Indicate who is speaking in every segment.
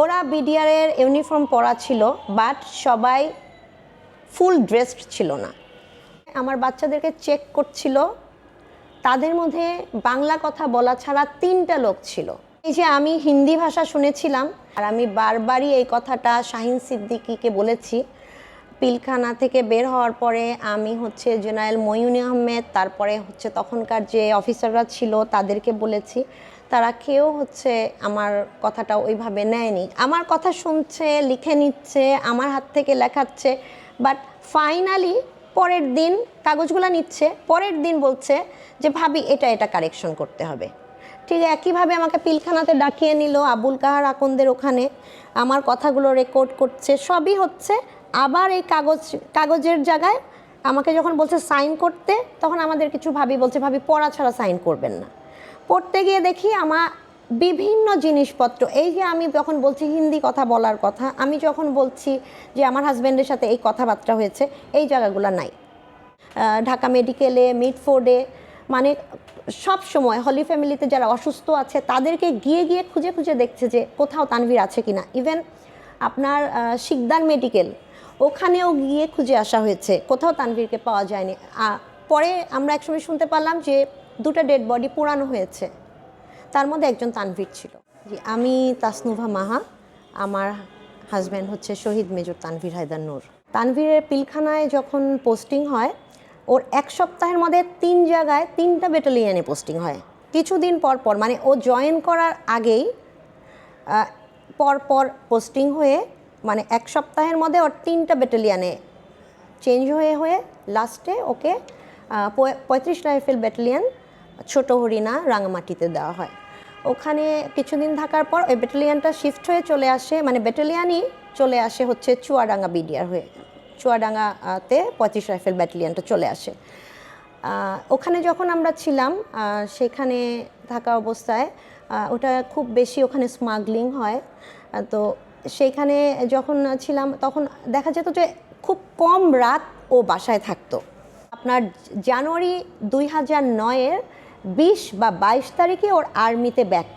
Speaker 1: ওরা বিডিআরের ইউনিফর্ম পরা ছিল, বাট সবাই ফুল ড্রেসড ছিল না। আমার বাচ্চাদেরকে চেক করছিল, তাদের মধ্যে বাংলা কথা বলা ছাড়া তিনটা লোক ছিল। এই যে আমি হিন্দি ভাষা শুনেছিলাম, আর আমি বারবারই এই কথাটা শাহিন সিদ্দিকিকে বলেছি পিলখানা থেকে বের হওয়ার পরে আমি হচ্ছে জেনারেল ময়ুনি আহমেদ, তারপরে হচ্ছে তখনকার যে অফিসাররা ছিল তাদেরকে বলেছি। তারা কেউ হচ্ছে আমার কথাটা ওইভাবে নেয়নি। আমার কথা শুনছে, লিখে নিচ্ছে, আমার হাত থেকে লেখাচ্ছে বাট ফাইনালি পরের দিন কাগজগুলো নিচ্ছে, পরের দিন বলছে যে, ভাবি, এটা এটা কারেকশন করতে হবে। ঠিক একইভাবে আমাকে পিলখানাতে ডাকিয়ে নিল আবুল কাহার আকন্দের ওখানে। আমার কথাগুলো রেকর্ড করছে। সবই হচ্ছে আবার এই কাগজ, কাগজের জায়গায় আমাকে যখন বলছে সাইন করতে, তখন আমাদের কিছু ভাবি বলছে, ভাবি, পড়া ছাড়া সাইন করবেন না। পড়তে গিয়ে দেখি আমার বিভিন্ন জিনিসপত্র, এই যে আমি যখন বলছি হিন্দি কথা বলার কথা, আমি যখন বলছি যে আমার হাজব্যান্ডের সাথে এই কথাবার্তা হয়েছে, এই জায়গাগুলো নাই। ঢাকা মেডিকেলে মিডফোর্ডে মানে সব সময় হলি ফ্যামিলিতে যারা অসুস্থ আছে, তাদেরকে গিয়ে গিয়ে খুঁজে খুঁজে দেখছে যে কোথাও তানভীর আছে কিনা। ইভেন আপনার শিকদার মেডিকেল ওখানেও গিয়ে খুঁজে আসা হয়েছে। কোথাও তানভীরকে পাওয়া যায়নি। পরে আমরা একসময় শুনতে পারলাম যে দুটো ডেড বডি পুরানো হয়েছে। তার মধ্যে একজন তানভীর ছিল। জি আমি তাসনুভা মাহা আমার হাজব্যান্ড হচ্ছে শহীদ মেজর তানভীর হায়দার নূর। তানভীরের পিলখানায় যখন পোস্টিং হয় ওর এক সপ্তাহের মধ্যে তিন জায়গায় তিনটা ব্যাটালিয়ানে পোস্টিং হয়। কিছুদিন পর পর মানে ও জয়েন করার আগেই আহ, পর পর পোস্টিং হয়ে মানে এক সপ্তাহের মধ্যে ওর তিনটা ব্যাটালিয়ানে চেঞ্জ হয়ে হয়ে লাস্টে ওকে পঁয়ত্রিশ রাইফেল ব্যাটালিয়ন ছোট হরিণা রাঙামাটিতে দেওয়া হয়। ওখানে কিছুদিন থাকার পর ওই ব্যাটালিয়নটা শিফট হয়ে চলে আসে মানে ব্যাটালিয়ানই চলে আসে হচ্ছে চুয়াডাঙ্গা বিডিআর হয়ে। চুয়াডাঙ্গাতে পঁয়ত্রিশ রাইফেল ব্যাটালিয়নটা চলে আসে। ওখানে যখন আমরা ছিলাম সেখানে থাকা অবস্থায় ওটা খুব বেশি ওখানে স্মাগলিং হয়। তো সেইখানে যখন ছিলাম, তখন দেখা যেত যে খুব কম রাত ও বাসায় থাকতো। আপনার জানুয়ারি দুই হাজার নয়ের বিশ বা বাইশ তারিখে ওর আর্মিতে ব্যাক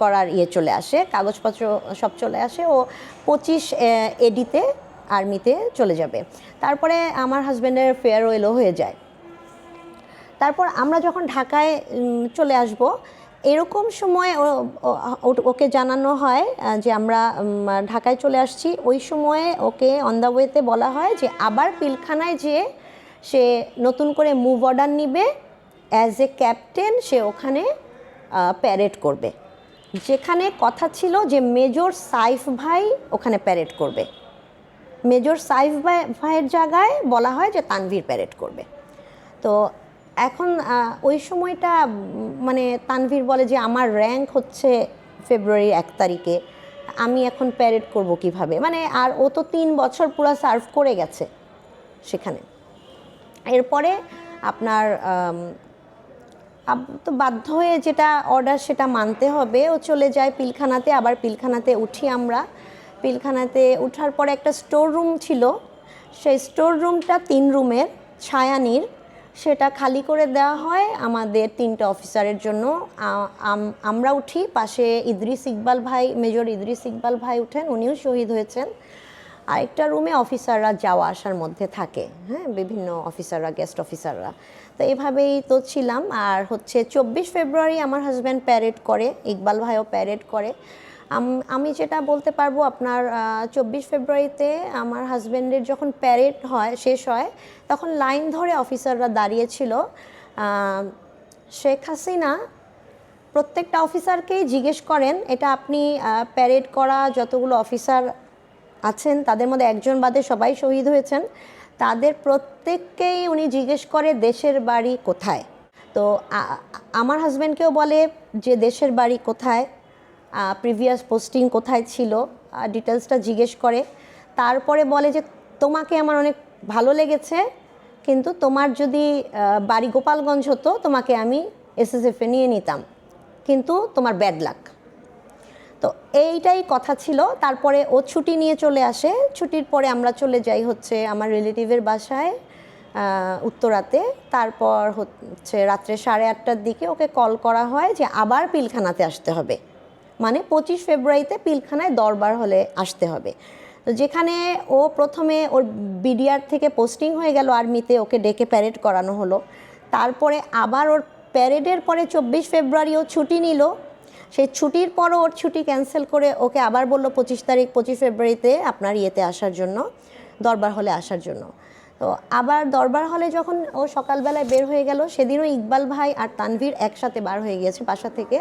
Speaker 1: করার ইয়ে চলে আসে, কাগজপত্র সব চলে আসে, ও পঁচিশ এডিতে আর্মিতে চলে যাবে। তারপরে আমার হাজব্যান্ডের ফেয়ারওয়েলও হয়ে যায়। তারপর আমরা যখন ঢাকায় চলে আসব এরকম সময় ওকে জানানো হয় যে আমরা ঢাকায় চলে আসছি। ওই সময়ে ওকে অন দ্য ওয়েতে বলা হয় যে আবার পিলখানায় যেয়ে সে নতুন করে মুভ অর্ডার নিবে। অ্যাজ এ ক্যাপ্টেন সে ওখানে প্যারেড করবে। যেখানে কথা ছিল যে মেজর সাইফ ভাই ওখানে প্যারেড করবে। মেজর সাইফ ভাই, ভাইয়ের জায়গায় বলা হয় যে তানভীর প্যারেড করবে। তো এখন ওই সময়টা মানে তানভীর বলে যে আমার র্যাঙ্ক হচ্ছে ফেব্রুয়ারি এক তারিখে, আমি এখন প্যারেড করব কীভাবে? মানে আর ও তো তিন বছর পুরো সার্ভ করে গেছে সেখানে। এরপরে আপনার তো বাধ্য হয়ে যেটা অর্ডার সেটা মানতে হবে, ও চলে যায় পিলখানাতে, আবার পিলখানাতে উঠি আমরা। পিলখানাতে উঠার পরে একটা স্টোর রুম ছিল, সেই স্টোর রুমটা তিন রুমের ছায়ানির। সেটা খালি করে দেওয়া হয় আমাদের তিনটা অফিসারের জন্য। আমরা উঠি, পাশে ইদ্রিস ইকবাল ভাই, মেজর ইদ্রিস ইকবাল ভাই উঠেন, উনিও শহীদ হয়েছেন। আরেকটা রুমে অফিসাররা যাওয়া আসার মধ্যে থাকে হ্যাঁ বিভিন্ন অফিসাররা গেস্ট অফিসাররা তো এভাবেই তো ছিলাম, আর হচ্ছে চব্বিশ ফেব্রুয়ারি আমার হাজব্যান্ড প্যারেড করে, ইকবাল ভাইও প্যারেড করে। আম- যেটা বলতে পারব, আপনার চব্বিশ ফেব্রুয়ারিতে আমার হাজব্যান্ডের যখন প্যারেড হয়, শেষ হয়, তখন লাইন ধরে অফিসাররা দাঁড়িয়েছিল। শেখ হাসিনা প্রত্যেকটা অফিসারকেই জিজ্ঞেস করেন, এটা আপনি প্যারেড করা যতগুলো অফিসার আছেন, তাদের মধ্যে একজন বাদে সবাই শহীদ হয়েছেন, তাদের প্রত্যেককেই উনি জিজ্ঞেস করে দেশের বাড়ি কোথায়? তো আমার হাজব্যান্ডকেও বলে যে, দেশের বাড়ি কোথায়? প্রিভিয়াস পোস্টিং কোথায় ছিল ডিটেলসটা জিজ্ঞেস করে। তারপরে বলে যে, তোমাকে আমার অনেক ভালো লেগেছে, কিন্তু তোমার যদি বাড়ি গোপালগঞ্জ হতো, তোমাকে আমি এসএসএফে নিয়ে নিতাম। কিন্তু তোমার ব্যাড লাক তো এইটাই কথা ছিল। তারপরে ও ছুটি নিয়ে চলে আসে। ছুটির পরে আমরা চলে যাই হচ্ছে আমার রিলেটিভের বাসায় উত্তরাতে। তারপর হচ্ছে রাত্রে সাড়ে আটটার দিকে ওকে কল করা হয় যে, আবার পিলখানাতে আসতে হবে। মানে পঁচিশ ফেব্রুয়ারিতে পিলখানায় দরবার হলে আসতে হবে। তো যেখানে ও প্রথমে ওর বিডিআর থেকে পোস্টিং হয়ে গেল আর্মিতে, ওকে ডেকে প্যারেড করানো হলো। তারপরে আবার ওর প্যারেডের পরে চব্বিশ ফেব্রুয়ারি ও ছুটি নিল। সেই ছুটির পরও ওর ছুটি ক্যান্সেল করে ওকে আবার বলল পঁচিশ তারিখ, পঁচিশ ফেব্রুয়ারিতে আপনার ইয়েতে আসার জন্য, দরবার হলে আসার জন্য। তো আবার দরবার হলে যখন ও সকালবেলায় বের হয়ে গেল, সেদিনও ইকবাল ভাই আর তানভীর একসাথে বার হয়ে গিয়েছে বাসা থেকে।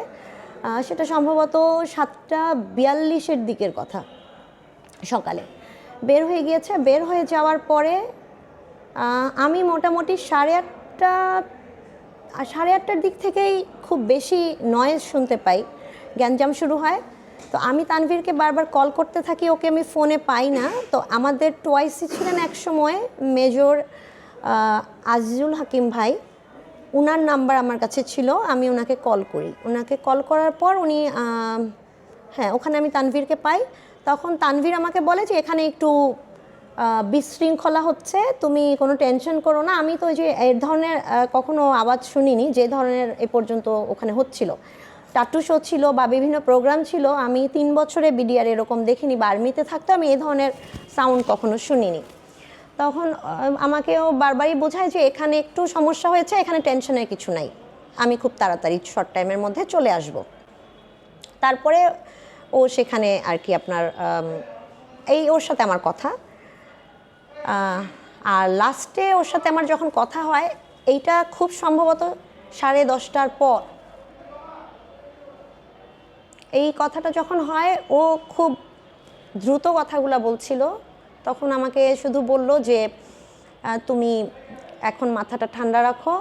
Speaker 1: সেটা সম্ভবত সাতটা বিয়াল্লিশের দিকের কথা সকালে। বের হয়ে গিয়েছে। বের হয়ে যাওয়ার পরে আমি মোটামুটি সাড়ে আটটা, সাড়ে আটটার দিক থেকেই খুব বেশি নয়েজ শুনতে পাই। গ্যাঞ্জাম শুরু হয়। তো আমি তানভীরকে বারবার কল করতে থাকি, ওকে আমি ফোনে পাই না। তো আমাদের টোয়াইসি ছিলেন এক সময় মেজর আজিজুল হাকিম ভাই। উনার নাম্বার আমার কাছে ছিল, আমি ওনাকে কল করি। ওনাকে কল করার পর উনি হ্যাঁ ওখানে আমি তানভীরকে পাই। তখন তানভীর আমাকে বলে যে, এখানে একটু বিশৃঙ্খলা হচ্ছে, তুমি কোনো টেনশন করো না। আমি তো যে এর ধরনের কখনো আওয়াজ শুনিনি, যে ধরনের এ পর্যন্ত ওখানে হচ্ছিল। টাটু শো ছিল বা বিভিন্ন প্রোগ্রাম ছিল, আমি তিন বছরে বিডিআর এরকম দেখিনি বা আর্মিতে থাকতো আমি এ ধরনের সাউন্ড কখনো শুনিনি। তখন আমাকেও বারবারই বোঝায় যে এখানে একটু সমস্যা হয়েছে, এখানে টেনশনের কিছু নাই। আমি খুব তাড়াতাড়ি শর্ট টাইমের মধ্যে চলে আসব। তারপরে ও সেখানে আর কি আপনার এই ওর সাথে আমার কথা। আর লাস্টে ওর সাথে আমার যখন কথা হয়, এইটা খুব সম্ভবত সাড়ে দশটার পর। এই কথাটা যখন হয়, ও খুব দ্রুত কথাগুলো বলছিল। তখন আমাকে শুধু বলল যে তুমি এখন মাথাটা ঠান্ডা রাখো।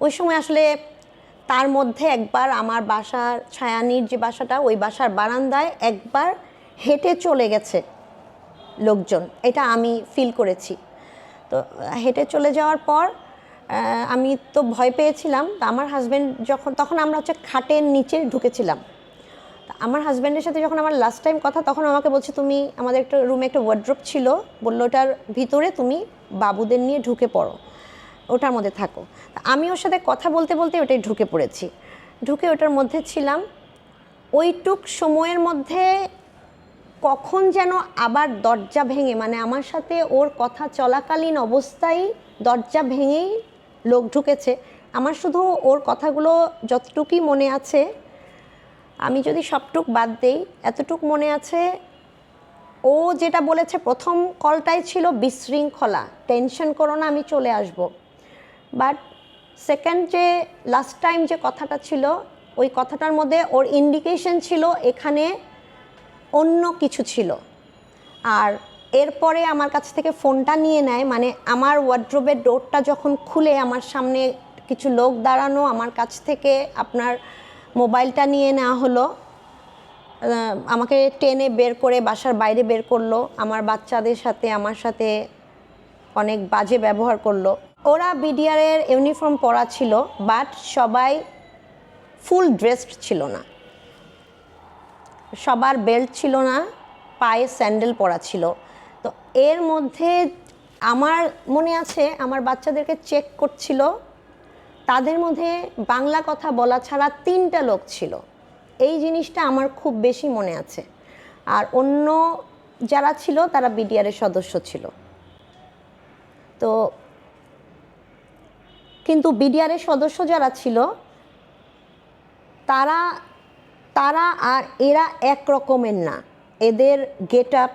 Speaker 1: ওই সময় আসলে তার মধ্যে একবার আমার বাসার ছায়ানির যে বাসাটা, ওই বাসার বারান্দায় একবার হেঁটে চলে গেছে লোকজন। এটা আমি ফিল করেছি। তো, হেঁটে চলে যাওয়ার পর আমি তো ভয় পেয়েছিলাম। আমার হাজব্যান্ড যখন, তখন আমরা হচ্ছে খাটের নিচে ঢুকেছিলাম। আমার হাজব্যান্ডের সাথে যখন আমার লাস্ট টাইম কথা, তখন আমাকে বলছে, তুমি আমাদের একটা রুমে একটা ওয়ার্ড্রোপ ছিল। বলল, ওটার ভিতরে তুমি বাবুদের নিয়ে ঢুকে পড়ো, ওটার মধ্যে থাকো। আমি ওর সাথে কথা বলতে বলতে ওটাই ঢুকে পড়েছি। ঢুকে ওটার মধ্যে ছিলাম। ওইটুক সময়ের মধ্যে কখন যেন আবার দরজা ভেঙে মানে আমার সাথে ওর কথা চলাকালীন অবস্থায় দরজা ভেঙেই লোক ঢুকেছে। আমার শুধু ওর কথাগুলো যতটুকুই মনে আছে আমি যদি সবটুক বাদ দেই, এতটুক মনে আছে, ও যেটা বলেছে, প্রথম কলটাই ছিল বিশৃঙ্খলা, টেনশন করো না, আমি চলে আসব। বাট সেকেন্ড যে লাস্ট টাইম যে কথাটা ছিল, ওই কথাটার মধ্যে ওর ইন্ডিকেশন ছিল এখানে অন্য কিছু ছিল। আর এরপরে আমার কাছ থেকে ফোনটা নিয়ে নেয় মানে আমার ওয়ার্ড্রোবের ডোরটা যখন খুলে, আমার সামনে কিছু লোক দাঁড়ানো, আমার কাছ থেকে আপনার মোবাইলটা নিয়ে নেওয়া হলো। আমাকে টেনে বের করে বাসার বাইরে বের করল। আমার বাচ্চাদের সাথে, আমার সাথে অনেক বাজে ব্যবহার করল। ওরা বিডিআরের ইউনিফর্ম পরা ছিল, বাট সবাই ফুল ড্রেসড ছিল না। সবার বেল্ট ছিল না, পায়ে স্যান্ডেল পরা ছিল। তো এর মধ্যে আমার মনে আছে, আমার বাচ্চাদেরকে চেক করছিল তাদের মধ্যে বাংলা কথা বলা ছাড়া তিনটা লোক ছিল। এই জিনিসটা আমার খুব বেশি মনে আছে। আর অন্য যারা ছিল, তারা বিডিআরের সদস্য ছিল। তো কিন্তু বিডিআরের সদস্য যারা ছিল, তারা তারা আর এরা এক রকমের না। এদের গেট আপ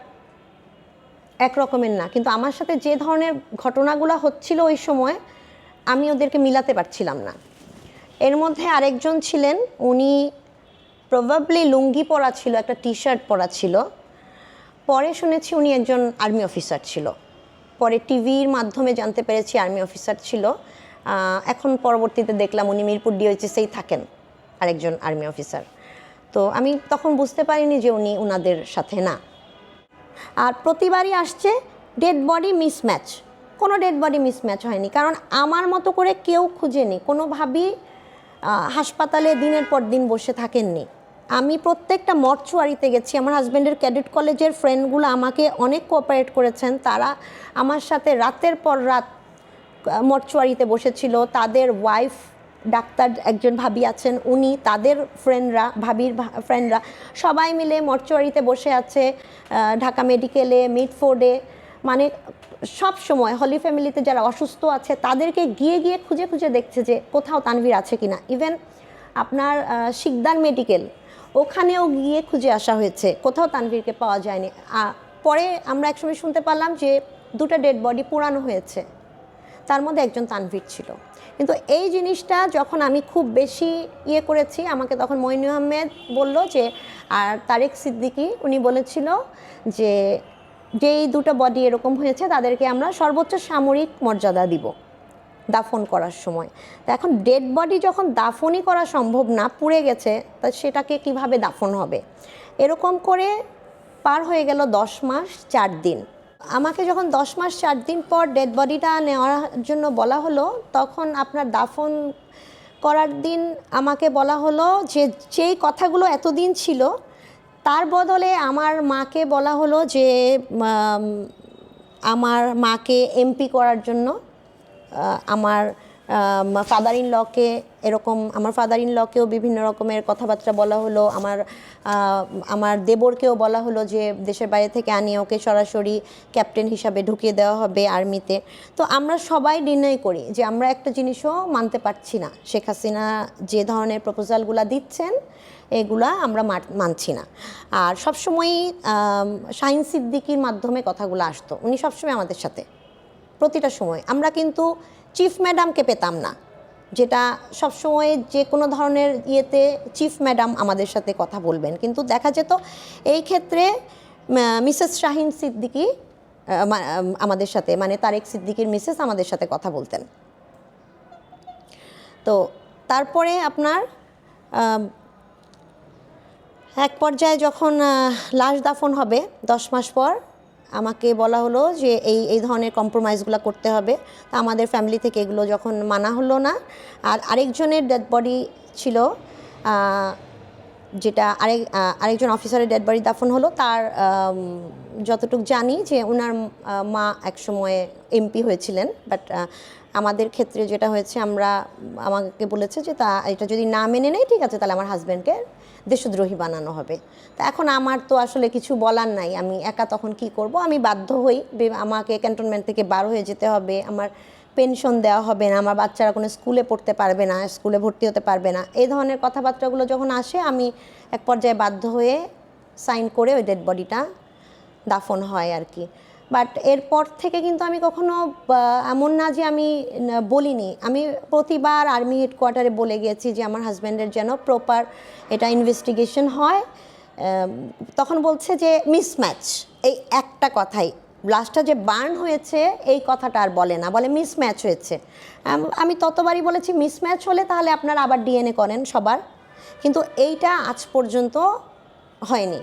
Speaker 1: এক রকমের না। কিন্তু আমার সাথে যে ধরনের ঘটনাগুলো হচ্ছিল ওই সময় আমি ওদেরকে মিলাতে পারছিলাম না। এর মধ্যে আরেকজন ছিলেন, উনি প্রবাবলি লুঙ্গি পরা ছিল, একটা টি শার্ট পরা ছিল। পরে শুনেছি উনি একজন আর্মি অফিসার ছিল। পরে টিভির মাধ্যমে জানতে পেরেছি আর্মি অফিসার ছিল। এখন পরবর্তীতে দেখলাম উনি মিরপুর ডিওএইচএসেই থাকেন, আরেকজন আর্মি অফিসার তো আমি তখন বুঝতে পারিনি যে উনি ওনাদের সাথে না। আর প্রতিবারই আসছে ডেড বডি মিসম্যাচ কোনো ডেড বডি মিসম্যাচ হয়নি। কারণ আমার মতো করে কেউ খুঁজেনি। কোনোভাবেই হাসপাতালে দিনের পর দিন বসে থাকেননি। আমি প্রত্যেকটা মর্চুয়ারিতে গেছি। আমার হাজব্যান্ডের ক্যাডেট কলেজের ফ্রেন্ডগুলো আমাকে অনেক কোঅপারেট করেছেন। তারা আমার সাথে রাতের পর রাত মর্চুয়ারিতে বসেছিল। তাদের ওয়াইফ ডাক্তার একজন ভাবি আছেন, উনি, তাদের ফ্রেন্ডরা ভাবির ফ্রেন্ডরা সবাই মিলে মর্চুয়ারিতে বসে আছে ঢাকা মেডিকেলে মিডফোর্ডে মানে সব সময় হলি ফ্যামিলিতে যারা অসুস্থ আছে, তাদেরকে গিয়ে গিয়ে খুঁজে খুঁজে দেখছে যে কোথাও তানভীর আছে কিনা। ইভেন আপনার শিকদার মেডিকেল, ওখানেও গিয়ে খুঁজে আসা হয়েছে, কোথাও তানভীরকে পাওয়া যায়নি। পরে আমরা একসময় শুনতে পারলাম যে দুটো ডেড বডি পোড়ানো হয়েছে, তার মধ্যে একজন তানভীর ছিল। কিন্তু এই জিনিসটা যখন আমি খুব বেশি ইয়ে করেছি, আমাকে তখন মইনু আহমেদ বলল যে, আর তারেক সিদ্দিকি উনি বলেছিল যে যেই দুটো বডি এরকম হয়েছে, তাদেরকে আমরা সর্বোচ্চ সামরিক মর্যাদা দিব দাফন করার সময়। তা এখন ডেড বডি যখন দাফনই করা সম্ভব না, পুড়ে গেছে, তা সেটাকে কীভাবে দাফন হবে? এরকম করে পার হয়ে গেল দশ মাস চার দিন। আমাকে যখন দশ মাস চার দিন পর ডেড বডিটা নেওয়ার জন্য বলা হলো, তখন আপনার দাফন করার দিন আমাকে বলা হলো যে, যেই কথাগুলো এতদিন ছিল তার বদলে আমার মাকে বলা হলো যে আমার মাকে এমপি করার জন্য আমার ফাদার ইন লকে এরকম, আমার ফাদার ইন লকেও বিভিন্ন রকমের কথাবার্তা বলা হলো। আমার আমার দেবরকেও বলা হলো যে, দেশের বাইরে থেকে আনিয়ে ওকে সরাসরি ক্যাপ্টেন হিসাবে ঢুকিয়ে দেওয়া হবে আর্মিতে তো আমরা সবাই নির্ণয় করি যে, আমরা একটা জিনিসও মানতে পারছি না। শেখ হাসিনা যে ধরনের প্রপোজালগুলো দিচ্ছেন, এগুলা আমরা মার- মানছি না। আর সবসময়ই শাহিন সিদ্দিকির মাধ্যমে কথাগুলো আসতো। উনি সবসময় আমাদের সাথে। প্রতিটা সময়। আমরা কিন্তু চিফ ম্যাডামকে পেতাম না। যেটা সবসময় যে কোনো ধরনের ইয়েতে চিফ ম্যাডাম আমাদের সাথে কথা বলবেন। কিন্তু দেখা যেত এই ক্ষেত্রে মিসেস শাহিন সিদ্দিকি আমাদের সাথে মানে তারেক সিদ্দিকির মিসেস আমাদের সাথে কথা বলতেন। তো তারপরে আপনার এক পর্যায়ে যখন লাশ দাফন হবে দশ মাস পর আমাকে বলা হলো যে এই এই ধরনের কম্প্রোমাইজগুলো করতে হবে। তা আমাদের ফ্যামিলি থেকে এগুলো যখন মানা হলো না, আর আরেকজনের ডেড বডি ছিল যেটা আরেক আরেকজন অফিসারের ডেড বডি দাফন হলো, তার যতটুকু জানি যে ওনার মা একসময়ে এমপি হয়েছিলেন বাট আমাদের ক্ষেত্রে যেটা হয়েছে, আমরা, আমাকে বলেছে যে তা, এটা যদি না মেনে নেয়, ঠিক আছে, তাহলে আমার হাজব্যান্ডকে দেশদ্রোহী বানানো হবে। তা এখন আমার তো আসলে কিছু বলার নাই, আমি একা তখন কি করব? আমি বাধ্য হই আমাকে ক্যান্টনমেন্ট থেকে বার হয়ে যেতে হবে, আমার পেনশন দেওয়া হবে না, আমার বাচ্চারা কোনো স্কুলে পড়তে পারবে না, স্কুলে ভর্তি হতে পারবে না। এই ধরনের কথাবার্তাগুলো যখন আসে, আমি এক পর্যায়ে বাধ্য হয়ে সাইন করে ওই ডেড বডিটা দাফন হয় আর কি। বাট এরপর থেকে কিন্তু আমি কখনো এমন না যে আমি বলিনি। আমি প্রতিবার আর্মি হেডকোয়ার্টারে বলে গিয়েছি যে আমার হাজব্যান্ডের যেন প্রপার এটা ইনভেস্টিগেশন হয়। তখন বলছে যে মিসম্যাচ এই একটা কথাই। লাস্টটা যে বার্ন হয়েছে, এই কথাটা আর বলে না, বলে মিসম্যাচ হয়েছে। আমি ততবারই বলেছি মিসম্যাচ হলে তাহলে আপনারা আবার ডিএনএ করেন সবার। কিন্তু এইটা আজ পর্যন্ত হয়নি।